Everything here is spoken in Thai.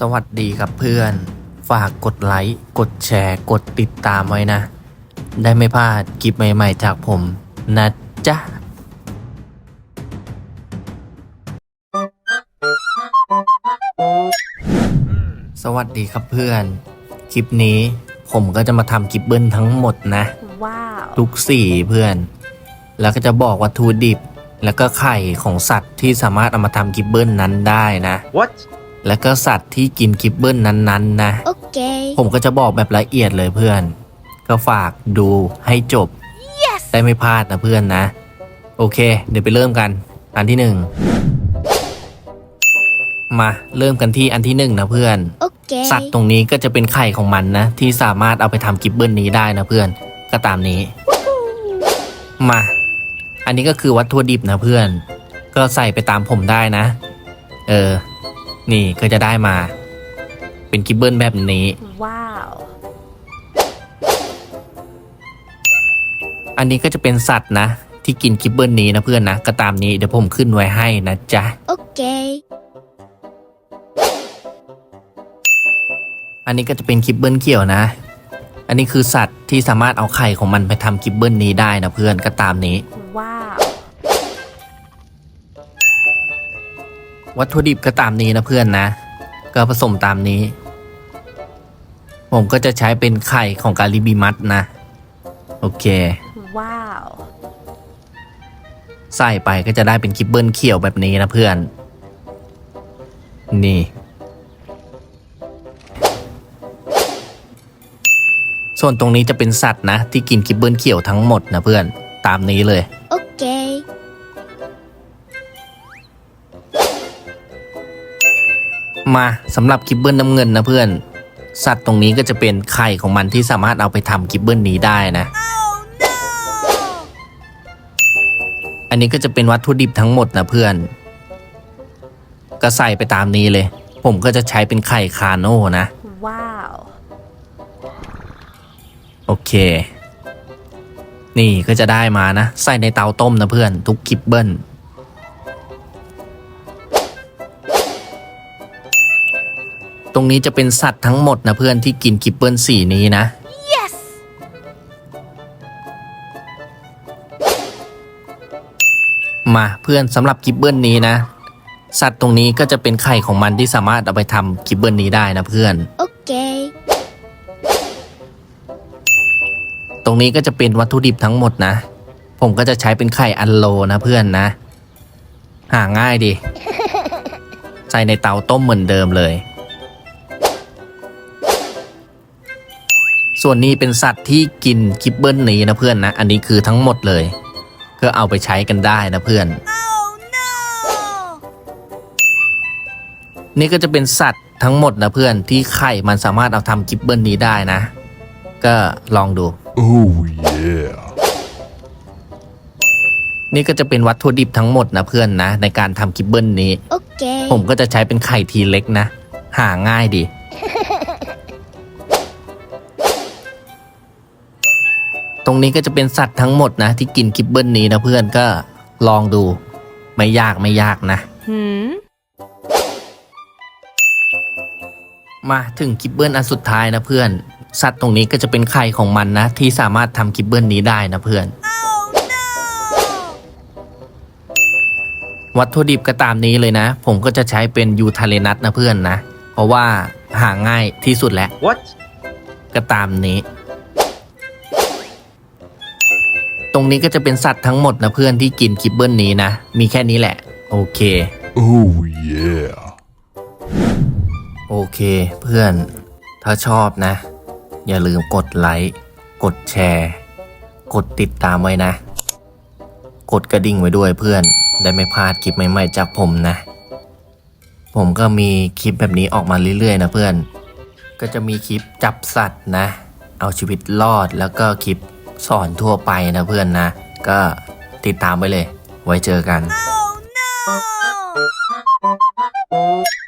สวัสดีครับเพื่อน ฝากกดไลค์ กดแชร์ กดติดตามไว้นะ ได้ไม่พลาดคลิปใหม่ ๆ จากผมนะจ๊ะสวัสดีครับเพื่อน คลิปนี้ผมก็จะมาทำคลิปเบิ้ลทั้งหมดนะ ว้าว ทุกสีเพื่อน แล้วก็จะบอกวัตถุดิบ แล้วก็ไข่ของสัตว์ที่สามารถเอามาทำกิบเบิลนั้นได้นะ What? แล้วก็สัตว์ที่กินกิบเบิลนั้นๆนะ โอเค ผมก็จะบอกแบบละเอียดเลยเพื่อน ก็ฝากดูให้จบ yes ได้ไม่พลาดนะเพื่อนนะ โอเค เดี๋ยวไปเริ่มกัน อันที่หนึ่งมาเริ่มกันที่อันที่หนึ่งนะเพื่อนโอเคสัตว์ตรงนี้ก็จะเป็นไข่ของมันนะ ที่สามารถเอาไปทำกิบเบิลนี้ได้นะเพื่อนก็ตามนี้ มา อันนี้ก็คือวัตถุดิบนะเพื่อน ก็ใส่ไปตามผมได้นะ เออ นี่ก็จะได้มา เป็นกิบเบิลแบบนี้ ว้าว อันนี้ก็จะเป็นสัตว์นะ ที่กินกิบเบิลนี้นะเพื่อนนะ ก็ตามนี้เดี๋ยวผมขึ้นไว้ให้นะจ๊ะ โอเค อันนี้ก็จะเป็นกิบเบิลเขียวนะ อันนี้คือสัตว์ที่สามารถเอาไข่ของมันไปทำกิบเบิลนี้ได้นะเพื่อนก็ตามนี้ ว้าววัตถุดิบก็ตามนี้นะเพื่อนนะ ก็ผสมตามนี้ ผมก็จะใช้เป็นไข่ของกาลิบิมัสนะ โอเค ว้าว ใส่ไปก็จะได้เป็นคิบเบิลเขียวแบบนี้นะเพื่อน นี่ ส่วนตรงนี้จะเป็นสัตว์นะ ที่กินคิบเบิลเขียวทั้งหมดนะเพื่อนตามนี้เลย โอ มาสำหรับกิบเบิลน้ำเงินนะเพื่อน สัตว์ตรงนี้ก็จะเป็นไข่ของมันที่สามารถเอาไปทำกิบเบิลนี้ได้นะ อันนี้ก็จะเป็นวัตถุดิบทั้งหมดนะเพื่อน ก็ใส่ไปตามนี้เลย ผมก็จะใช้เป็นไข่คาโน่นะ ว้าว โอเค นี่ก็จะได้มานะ ใส่ในเตาต้มนะเพื่อน ทุกกิบเบิล ตรงนี้จะเป็นสัตว์ทั้งหมดนะเพื่อนที่กินกิบเบิลสีนี้นะ yes มาเพื่อนสำหรับกิบเบิลนี้นะ สัตว์ตรงนี้ก็จะเป็นไข่ของมันที่สามารถเอาไปทำกิบเบิลนี้ได้นะเพื่อนโอเคตรงนี้ก็จะเป็นวัตถุดิบทั้งหมดนะ ผมก็จะใช้เป็นไข่อันโลนะเพื่อนนะ หาง่ายดี ใส่ในเตาต้มเหมือนเดิมเลย ส่วนนี้เป็นสัตว์ที่กินคิบเบิลนี้นะเพื่อนนะ อันนี้คือทั้งหมดเลย ก็เอาไปใช้กันได้นะเพื่อนนี่ก็จะเป็นสัตว์ทั้งหมดนะเพื่อนที่ไข่มันสามารถเอาทำกิบเบิลนี้ได้นะ ก็ลองดู Oh yeah. นี่ก็จะเป็นวัตถุดิบทั้งหมดนะเพื่อนนะ ในการทำกิบเบิลนี้โอเคผมก็จะใช้เป็นไข่ทีเล็กนะ หาง่ายดี ตรงนี้ก็จะเป็นสัตว์ทั้งหมดนะ ที่กินกิบเบิลนี้นะเพื่อนก็ลองดู ไม่ยากไม่ยากนะ หืม มาถึงกิบเบิลอันสุดท้ายนะเพื่อน สัตว์ตรงนี้ก็จะเป็นไข่ของมันนะ ที่สามารถทำกิบเบิลนี้ได้นะเพื่อน วัตถุดิบก็ตามนี้เลยนะ ผมก็จะใช้เป็นยูทาเลนัสนะเพื่อนนะ เพราะว่าหาง่ายที่สุดแล้ว What? ก็ตามนี้ ตรงนี้ก็จะเป็นสัตว์ทั้งหมดนะเพื่อนที่กินคิบเบิลนี้นะ มีแค่นี้แหละ โอเค Oh yeah. โอเคเพื่อน ถ้าชอบนะ อย่าลืมกดไลค์ กดแชร์ กดติดตามไว้นะ กดกระดิ่งไว้ด้วยเพื่อน ได้ไม่พลาดคลิปใหม่ๆจากผมนะ ผมก็มีคลิปแบบนี้ออกมาเรื่อยๆนะเพื่อน ก็จะมีคลิปจับสัตว์นะ เอาชีวิตรอดแล้วก็คลิป สอนทั่วไปนะเพื่อนนะ ก็ติดตามไปเลย ไว้เจอกัน no